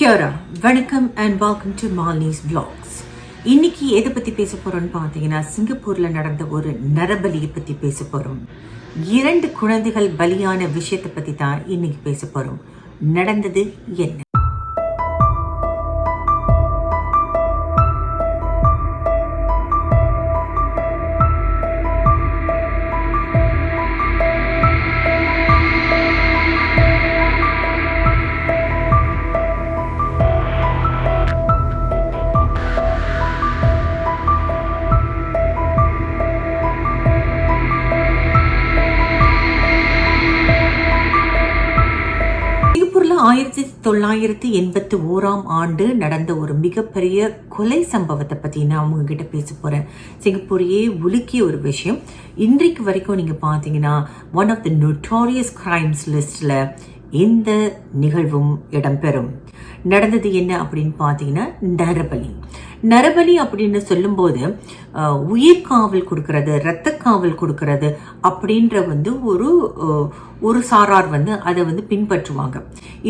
கியோரா வணக்கம் and welcome to Malini's vlogs. இன்னைக்கு எதை பத்தி பேச போறோம்னு பார்த்தீங்கன்னா சிங்கப்பூர்ல நடந்த ஒரு நரபலியை பத்தி பேச போறோம். இரண்டு குழந்தைகள் பலியான விஷயத்தை பத்தி தான் இன்னைக்கு பேச போறோம். நடந்தது என்ன? ஆயிரத்தி தொள்ளாயிரத்தி எண்பத்தி ஓராம் ஆண்டு நடந்த ஒரு மிகப்பெரிய கொலை சம்பவத்தை பற்றி நான் உங்ககிட்ட பேச போகிறேன் சிங்கப்பூரையே உலுக்கிய ஒரு விஷயம். இன்றைக்கு வரைக்கும் நீங்கள் பார்த்தீங்கன்னா one of the notorious crimes லிஸ்ட்டில் இந்த நிகழ்வும் இடம்பெறும். நடந்தது என்ன அப்படின்னு பார்த்தீங்கன்னா நரபலி. நரபலி அப்படின்னு சொல்லும்போது உயிர் காவல் கொடுக்கறது இரத்த காவல் கொடுக்கறது அப்படின்ற வந்து ஒரு ஒரு சாரார் வந்து அதை வந்து பின்பற்றுவாங்க.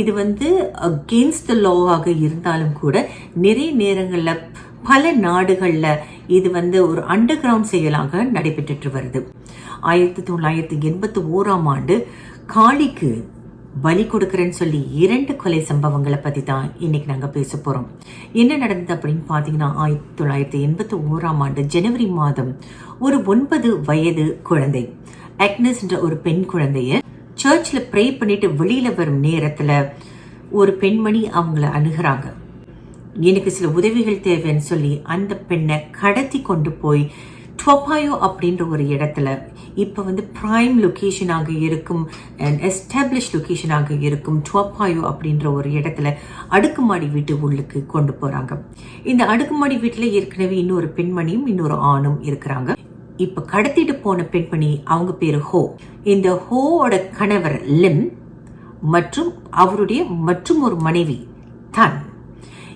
இது வந்து அகெயின்ஸ்ட் த லோவாக இருந்தாலும் கூட நிறைய நேரங்களில் பல நாடுகளில் இது வந்து ஒரு அண்டர் கிரவுண்ட் செயலாக நடைபெற்றுட்டு வருது. ஆயிரத்தி தொள்ளாயிரத்தி எண்பத்தி ஓராம் ஆண்டு காளிக்கு பலி கொடுக்குறேன்னு சொல்லி இரண்டு கொலை சம்பவங்களை பற்றி தான் இன்னைக்கு நாங்கள் பேச போகிறோம் என்ன நடந்தது அப்படின்னு பார்த்தீங்கன்னா ஆயிரத்தி தொள்ளாயிரத்தி எண்பத்தி ஓராம் ஆண்டு ஜனவரி மாதம் ஒரு ஒன்பது வயது குழந்தை. அக்னஸ்ன்ற ஒரு பெண் குழந்தைய சர்ச்சில் ப்ரே பண்ணிட்டு வெளியில் வரும் நேரத்தில் ஒரு பெண்மணி அவங்கள அணுகுறாங்க. எனக்கு சில உதவிகள் தேவைன்னு சொல்லி அந்த பெண்ணை கடத்தி கொண்டு போய் டொபாயோ அப்படின்ற ஒரு இடத்துல இப்போ வந்து ப்ரைம் லொக்கேஷனாக இருக்கும் அண்ட் எஸ்டாப்ளிஷ் லொக்கேஷனாக இருக்கும் டுவப்பாயோ அப்படின்ற ஒரு இடத்துல அடுக்குமாடி வீட்டு உள்ளுக்கு கொண்டு போகிறாங்க இந்த அடுக்குமாடி வீட்டில் ஏற்கனவே இன்னொரு பெண்மணியும் இன்னொரு ஆணும் இருக்கிறாங்க. இப்போ கடத்திட்டு போன பெண்மணி அவங்க பேர் ஹோ. இந்த ஹோவோட கணவர் லிம் மற்றும் அவருடைய மற்றும் ஒரு மனைவி தன்.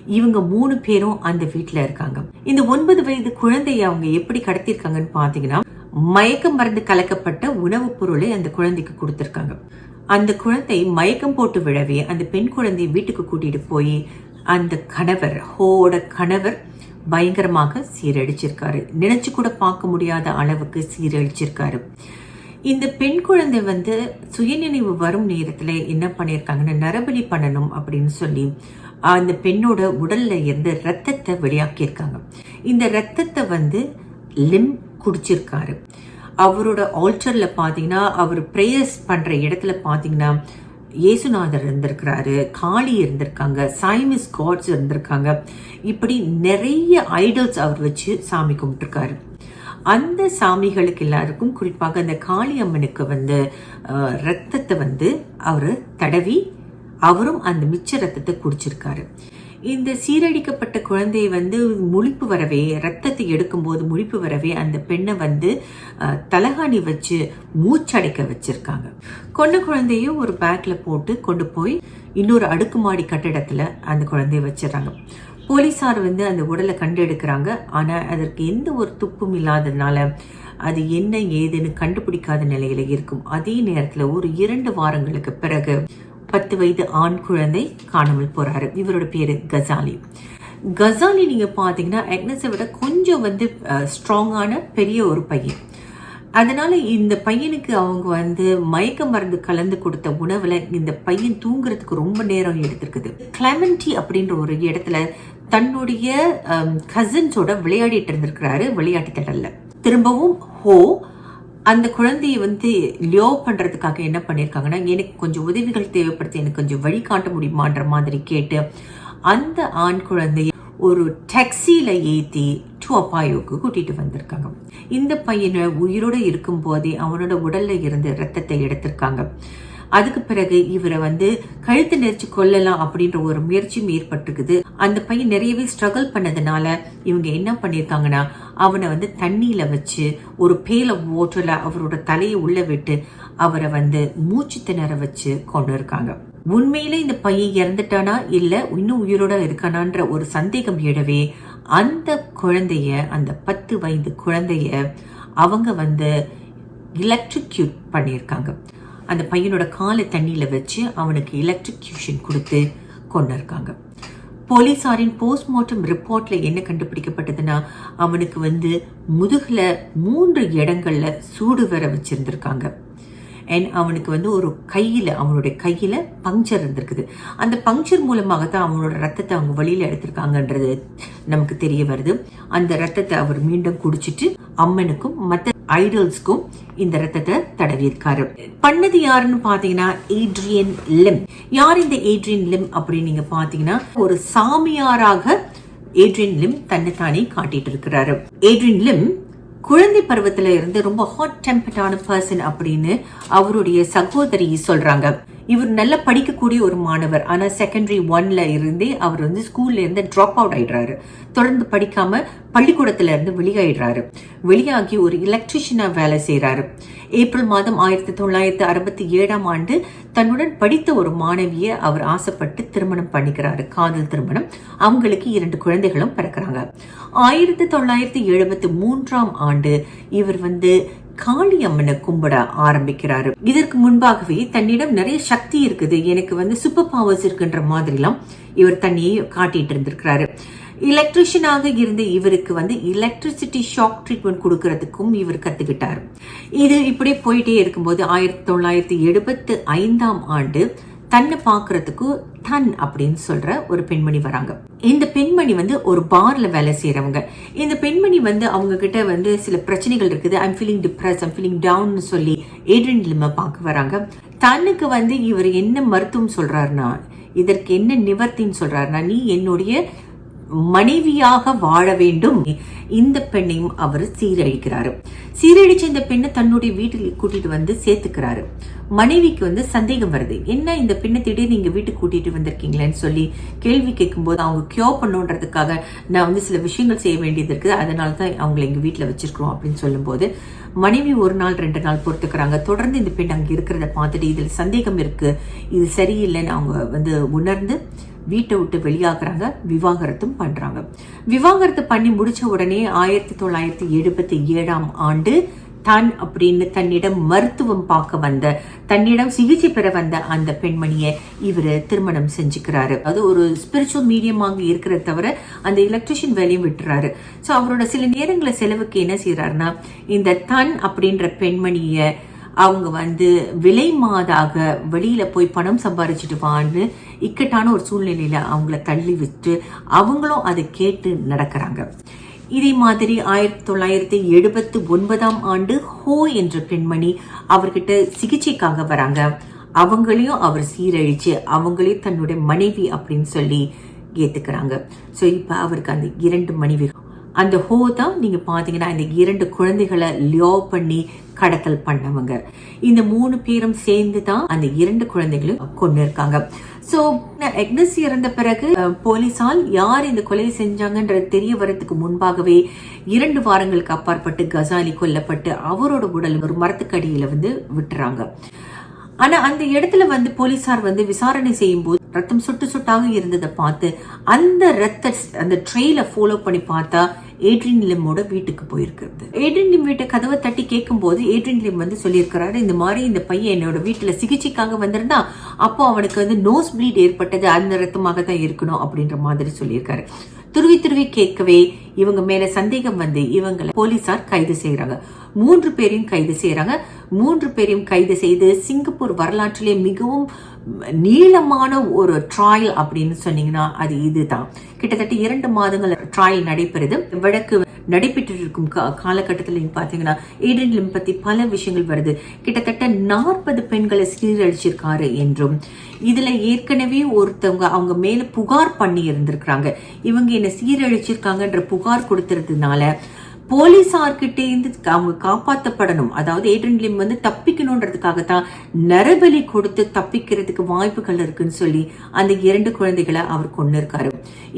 இவங்க மூணு பேரும் அந்த வீட்டில் இருக்காங்க. இந்த ஒன்பது வயது குழந்தைய அவங்க எப்படி கடத்திருக்காங்கன்னு பார்த்தீங்கன்னா மயக்க மருந்து கலக்கப்பட்ட உணவுப் பொருளை அந்த குழந்தைக்கு கொடுத்துருக்காங்க. அந்த குழந்தை மயக்கம் போட்டு விழவே அந்த பெண் குழந்தையை வீட்டுக்கு கூட்டிட்டு போய் அந்த கணவர் ஹோட கணவர் பயங்கரமாக சீரழிச்சிருக்காரு. நினைச்சு கூட பார்க்க முடியாத அளவுக்கு சீரழிச்சிருக்காரு. இந்த பெண் குழந்தை வந்து சுயநினைவு வரும் நேரத்தில் என்ன பண்ணியிருக்காங்கன்னா நரபலி பண்ணணும் அப்படின்னு சொல்லி அந்த பெண்ணோட உடல்ல இருந்து ரத்தத்தை வெளியாக்கியிருக்காங்க. இந்த ரத்தத்தை வந்து லிம் குடிச்சிருக்காரு அவரோட ஆல்டர்ல பார்த்தீங்கன்னா அவர் ப்ரேயர்ஸ் பண்ற இடத்துல பார்த்தீங்கன்னா இயேசுநாதர் இருந்திருக்கிறாரு காளி இருந்திருக்காங்க சைமிஸ் காட்ஸ் இருந்திருக்காங்க. இப்படி நிறைய ஐடல்ஸ் அவர் வச்சு சாமி கும்பிட்டுருக்காரு. அந்த சாமிகளுக்கு எல்லாருக்கும் குறிப்பாக அந்த காளி அம்மனுக்கு வந்து அஹ், ரத்தத்தை வந்து அவர் தடவி அவரும் அந்த மிச்ச ரத்தத்தை குடிச்சிருக்காரு. இந்த சீரழிக்கப்பட்ட குழந்தையை வந்து முழிப்பு வரவே ரத்தத்தை எடுக்கும்போது முழிப்பு வரவே அந்த பெண்ணை வந்து தலகாணி வச்சு மூச்சடைக்க வச்சிருக்காங்க. கொண்ட குழந்தையும் ஒரு பேக்கில் போட்டு கொண்டு போய் இன்னொரு அடுக்குமாடி கட்டிடத்தில் அந்த குழந்தைய வச்சிடறாங்க. போலீஸார் வந்து அந்த உடலை கண்டெடுக்கிறாங்க. ஆனால் அதற்கு எந்த ஒரு துப்பும் இல்லாததுனால அது என்ன ஏதுன்னு கண்டுபிடிக்காத நிலையில இருக்கும். அதே நேரத்தில் ஒரு இரண்டு வாரங்களுக்கு பிறகு பத்து வயது ஆண் குழந்தை காணாமல் போகிறாரு இவரோட பேர் கசாலி. கசாலி நீங்கள் பார்த்தீங்கன்னா அக்னஸை விட கொஞ்சம் வந்து ஸ்ட்ராங்கான பெரிய ஒரு பையன். அதனால் இந்த பையனுக்கு அவங்க வந்து மயக்க மருந்து கலந்து கொடுத்த உணவில் இந்த பையன் தூங்குறதுக்கு ரொம்ப நேரம் எடுத்திருக்குது. கிளமெண்டி அப்படின்ற ஒரு இடத்துல தன்னுடைய கசின்ஸோட விளையாடிட்டு இருந்திருக்கிறாரு விளையாட்டு திடலில். திரும்பவும் ஹோ அந்த குழந்தையை வந்து லியோ பண்றதுக்காக என்ன பண்ணியிருக்காங்கன்னா எனக்கு கொஞ்சம் உதவிகள் தேவைப்படுது எனக்கு கொஞ்சம் வழி காட்ட முடியுமான்ற மாதிரி கேட்டு அந்த ஆண் குழந்தைய ஒரு டாக்ஸியில ஏத்தி டுவப்பாயோக்கு கூட்டிட்டு வந்திருக்காங்க. இந்த பையனை உயிரோட இருக்கும் போதே அவனோட உடல்ல இருந்து ரத்தத்தை எடுத்திருக்காங்க. அதுக்கு பிறகு இவரை வந்து கழுத்து நெரிச்சு கொல்லலாம் அப்படின்ற ஒரு முயற்சியும் ஏற்பட்டிருக்குது. அந்த பையன் நிறையவே ஸ்ட்ரகிள் பண்ணதுனால இவங்க என்ன பண்ணியிருக்காங்கன்னா அவனை வந்து தண்ணியில் வச்சு ஒரு பேல ஓட்டில் அவரோட தலையை உள்ளே விட்டு அவரை வந்து மூச்சு திணற வச்சு கொண்டு இருக்காங்க. உண்மையிலே இந்த பையன் இறந்துட்டானா? இல்லை இன்னும் உயிரோட இருக்கானான்ற ஒரு சந்தேகம் எழவே அந்த குழந்தைய அந்த பத்து வயது குழந்தைய அவங்க வந்து எலக்ட்ரிக்யூட் பண்ணியிருக்காங்க. அந்த பையனோட காலை தண்ணியில் வச்சு அவனுக்கு எலக்ட்ரிக்யூஷன் கொடுத்து கொண்டு இருக்காங்க. போலீசாரின் போஸ்ட்மார்ட்டம் ரிப்போர்ட்ல என்ன கண்டுபிடிக்கப்பட்டதுன்னா அவனுக்கு வந்து முதுகில் மூன்று இடங்கள்ல சூடு வர வச்சிருந்திருக்காங்க. அண்ட் அவனுக்கு வந்து ஒரு கையில் அவனுடைய கையில் பங்க்சர் இருந்திருக்குது. அந்த பங்க்சர் மூலமாக தான் அவனோட ரத்தத்தை அவங்க வழியில் எடுத்திருக்காங்கன்றது நமக்கு தெரிய வருது. அந்த ரத்தத்தை அவர் மீண்டும் குடிச்சிட்டு அம்மனுக்கும் மற்ற ஐடல்ஸ்க்கும் இந்த ரத்தத்தை தடவியிருக்காரு. பண்ணது யாருன்னு பார்த்தீங்கன்னா ஏட்ரியன் லிம் யார் இந்த ஏட்ரியன் லிம் அப்படின்னு நீங்க பார்த்தீங்கன்னா ஒரு சாமியாராக ஏட்ரியன் லிம் தன்னைத்தானே காட்டிட்டு இருக்கிறாரு. ஏட்ரியன் லிம் குழந்தை பருவத்துல இருந்து ரொம்ப ஹாட் டெம்பர்டான பர்சன் அப்படின்னு அவருடைய சகோதரி சொல்றாங்க. இவர் நல்லா படிக்கக்கூடிய ஒரு மாணவர். ஆனா செகண்டரி ஒன்ல இருந்தே அவர் வந்து ஸ்கூல்ல இருந்து ட்ராப் அவுட் ஆயிடுறாரு. தொடர்ந்து படிக்காம பள்ளிக்கூடத்துல இருந்து வெளியாயிடுறாரு. வெளியாகி ஒரு எலக்ட்ரிஷியனா வேலை செய்யறாரு ஏப்ரல் மாதம் ஆயிரத்தி தொள்ளாயிரத்தி அறுபத்தி ஏழாம் ஆண்டு தன்னுடன் படித்த ஒரு மாணவியை அவர் ஆசைப்பட்டு திருமணம் பண்ணிக்கிறாரு. காதல் திருமணம். அவங்களுக்கு இரண்டு குழந்தைகளும் பிறக்கிறாங்க. ஆயிரத்தி தொள்ளாயிரத்தி எழுபத்தி மூன்றாம் ஆண்டு இவர் வந்து காளியம்மனை கும்பிட ஆரம்பிக்கிறாரு. இதற்கு முன்பாகவே தன்னிடம் நிறைய சக்தி இருக்குது. எனக்கு வந்து சூப்பர் பவர்ஸ் இருக்குன்ற மாதிரிலாம் இவர் தண்ணியை காட்டிட்டு இருந்திருக்கிறாரு. எலக்ட்ரிஷியனாக இருந்த இவருக்கு வந்து எலக்ட்ரிசிட்டி ஷாக் ட்ரீட்மெண்ட் கொடுக்கறதுக்கும் இவர் கத்துக்கிட்டார். இது இப்படியே போயிட்டே இருக்கும்போது ஆயிரத்தி தொள்ளாயிரத்தி எழுபத்து ஐந்தாம் ஆண்டு தன்னை பார்க்கறதுக்கு தன் அப்படின்னு சொல்ற ஒரு பெண்மணி வராங்க. இந்த பெண்மணி வந்து ஒரு பார்ல வேலை செய்யறவங்க இந்த பெண்மணி வந்து அவங்க கிட்ட வந்து சில பிரச்சனைகள் இருக்குது. I'm feeling depress I'm feeling down சொல்லி ஏட்ரன் லிம்ம பார்க்க வராங்க. தன்னுக்கு வந்து இவர் என்ன மருத்துவம் சொல்றாருன்னா இதற்கு என்ன நிவர்த்தின்னு சொல்றாருன்னா நீ என்னுடைய மனைவியாக வாழ வேண்டும். இந்த பெண்ணையும் அவர் சீரழிக்கிறாரு. சீரழிச்ச இந்த பெண்ணை தன்னுடைய வீட்டில் கூட்டிட்டு வந்து சேர்த்துக்கிறாரு. மனைவிக்கு வந்து சந்தேகம் வருது. என்ன இந்த பெண்ணை திடீர்னு நீங்க வீட்டுக்கு கூட்டிட்டு வந்திருக்கீங்களேன்னு சொல்லி கேள்வி கேட்கும்போது அவங்க கியோ பண்ணுன்றதுக்காக நான் வந்து சில விஷயங்கள் செய்ய வேண்டியது இருக்குது. அதனால தான் அவங்களை எங்க வீட்டில் வச்சிருக்கிறோம் அப்படின்னு சொல்லும்போது மனைவி ஒரு நாள் ரெண்டு நாள் பொறுத்துக்கிறாங்க. தொடர்ந்து இந்த பெண் அங்கே இருக்கிறத பார்த்துட்டு இதில் சந்தேகம் இருக்கு. இது சரியில்லைன்னு அவங்க வந்து உணர்ந்து வீட்டை விட்டு வெளியாகிறாங்க. விவாகரத்தும் பண்ணுறாங்க விவாகரத்து பண்ணி முடித்த உடனே ஆயிரத்தி தொள்ளாயிரத்தி எழுபத்தி ஏழாம் ஆண்டு தான் அப்படின்னு தன்னிடம் மருத்துவம் பார்க்க வந்த தன்னிடம் சிகிச்சை பெற வந்த அந்த பெண்மணியை இவர் திருமணம் செஞ்சுக்கிறாரு. அது ஒரு ஸ்பிரிச்சுவல் மீடியமாக இருக்கிறத தவிர அந்த எலக்ட்ரிஷியன் வேலையும் விட்டுறாரு. ஸோ அவரோட சில நேரங்களை செலவுக்கு என்ன செய்யறாருன்னா இந்த தன் அப்படின்ற பெண்மணியை அவங்க வந்து விலை மாதாக வெளியில போய் பணம் சம்பாரிச்சிட்டு வான்னு இக்கட்டான ஒரு சூழ்நிலையில அவங்கள தள்ளி விட்டு அவங்களும் அதை கேட்டு நடக்கிறாங்க. இதே மாதிரி ஆயிரத்தி தொள்ளாயிரத்தி எழுபத்தி ஒன்பதாம் ஆண்டு ஹோ என்ற பெண்மணி அவர்கிட்ட சிகிச்சைக்காக வராங்க. அவங்களையும் அவர் சீரழிச்சு அவங்களையும் தன்னுடைய மனைவி அப்படின்னு சொல்லி ஏத்துக்கிறாங்க. ஸோ இப்போ அவருக்கு அந்த இரண்டு மனைவி அந்த ஹோ தான் நீங்க பாத்தீங்கன்னா இந்த இரண்டு குழந்தைகளை லியோ பண்ணி கடத்தல் பண்ணவங்க. இந்த மூணு பேரும் சேர்ந்து தான் அந்த இரண்டு குழந்தைகளும் கொண்டு இருக்காங்க ஸோ எக்னஸ் இறந்த பிறகு போலீசால் யார் இந்த கொலை செஞ்சாங்கன்றது தெரிய வரதுக்கு முன்பாகவே இரண்டு வாரங்களுக்கு அப்பாற்பட்டு கசாலி கொல்லப்பட்டு அவரோட உடல் ஒரு மரத்துக்கடியில் வந்து விட்டுறாங்க. ஆனா அந்த இடத்துல வந்து போலீசார் வந்து விசாரணை செய்யும் போது ரத்தம் சுட்டு சுட்டாக இருந்ததை பார்த்து அந்த ரத்த அந்த ட்ரெயில ஃபாலோ பண்ணி பார்த்தா ஏட்ரின் லிம்மோட வீட்டுக்கு போயிருக்கிறது. ஏட்ரின் லிம் வீட்டை கதவை தட்டி கேட்கும் போது ஏட்ரின் லிம் வந்து சொல்லியிருக்கிறாரு இந்த மாதிரி இந்த பையன் என்னோட வீட்டுல சிகிச்சைக்காக வந்திருந்தா அப்போ அவனுக்கு வந்து நோஸ் ப்ளீட் ஏற்பட்டது அந்த ரத்தமாக தான் இருக்கணும் அப்படின்ற மாதிரி சொல்லியிருக்காரு. துருவி துருவி கேட்கவே இவங்க மேல சந்தேகம் வந்து இவங்களை போலீசார் கைது செய்யறாங்க மூன்று பேரையும் கைது செய்யறாங்க மூன்று பேரையும் கைது செய்து சிங்கப்பூர் வரலாற்றிலே மிகவும் நீளமான ஒரு ட்ராயல் அப்படின்னு சொன்னீங்கன்னா அது இதுதான். கிட்டத்தட்ட இரண்டு மாதங்கள் ட்ராயல் நடைபெறுது. வழக்கு நடைபெற்று இருக்கும் காலகட்டத்திலையும் பார்த்தீங்கன்னா பாத்தீங்கன்னா பற்றி பத்தி பல விஷயங்கள் வருது. கிட்டத்தட்ட நாற்பது பெண்களை சீரழிச்சிருக்காரு என்றும் இதுல ஏற்கனவே ஒருத்தவங்க அவங்க மேல புகார் பண்ணி இருந்திருக்கிறாங்க இவங்க என்ன சீரழிச்சிருக்காங்கன்ற புகார் கொடுத்துறதுனால போலீஸார்கிட்டே இருந்து அவங்க காப்பாற்றப்படணும் அதாவது ஏட்ரன் லிம் வந்து தப்பிக்கணுன்றதுக்காக தான் நரபலி கொடுத்து தப்பிக்கிறதுக்கு வாய்ப்புகள் இருக்குன்னு சொல்லி அந்த இரண்டு குழந்தைகளை அவர் கொண்டு இருக்காரு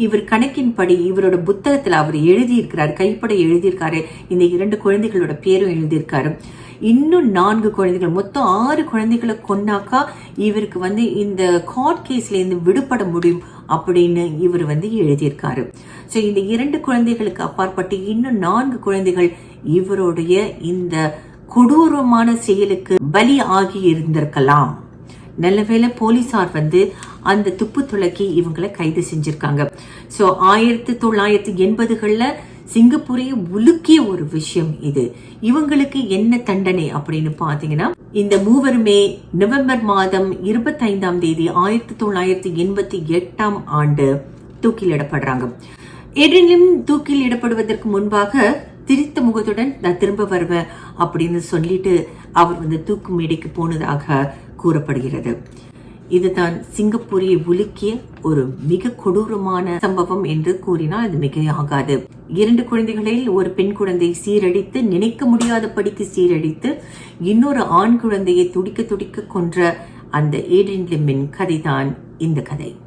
இவர் கணக்கின்படி இவரோட புத்தகத்துல அவர் எழுதியிருக்கிறார் கைப்பட எழுதியிருக்காரு. இந்த இரண்டு குழந்தைகளோட பேரும் எழுதியிருக்காரு. இன்னும் நான்கு குழந்தைகள் மொத்தம் ஆறு குழந்தைகளை கொன்னாக்கா இவருக்கு வந்து இந்த கார்ட் கேஸ்ல இருந்து விடுபட முடியும். அப்படின்னு இவர் வந்து எழுதியிருக்காரு. ஸோ இந்த இரண்டு குழந்தைகளுக்கு அப்பாற்பட்டு இன்னும் நான்கு குழந்தைகள் இவருடைய இந்த கொடூரமான செயலுக்கு பலி ஆகி இருந்திருக்கலாம். நல்லவேளை போலீசார் வந்து அந்த துப்பு துளக்கி இவங்களை கைது செஞ்சிருக்காங்க. ஸோ ஆயிரத்தி தொள்ளாயிரத்தி எண்பதுகளில் சிங்கப்பூரையே உலுக்கிய ஒரு விஷயம் இது. இவங்களுக்கு என்ன தண்டனை அப்படின்னு பாத்தீங்கன்னா இந்த மூவருமே நவம்பர் மாதம் இருபத்தைந்தாம் தேதி ஆயிரத்தி தொள்ளாயிரத்தி எண்பத்தி எட்டாம் ஆண்டு தூக்கிலிடப்படுறாங்க. ஏடெனிலும் தூக்கில் இடப்படுவதற்கு முன்பாக திரித்த முகத்துடன் நான் திரும்ப வருவேன் அப்படின்னு சொல்லிட்டு அவர் வந்து தூக்கு மேடைக்கு போனதாக கூறப்படுகிறது. இதுதான் சிங்கப்பூரியை உலுக்கிய ஒரு மிக கொடூரமான சம்பவம் என்று கூறினால் அது மிகையாகாது. இரண்டு குழந்தைகளில் ஒரு பெண் குழந்தை சீரடித்து நினைக்க முடியாதபடிக்கு சீரடித்து இன்னொரு ஆண் குழந்தையை துடிக்க துடிக்க கொன்ற அந்த ஏடின் லிம்மின் கதைதான் இந்த கதை.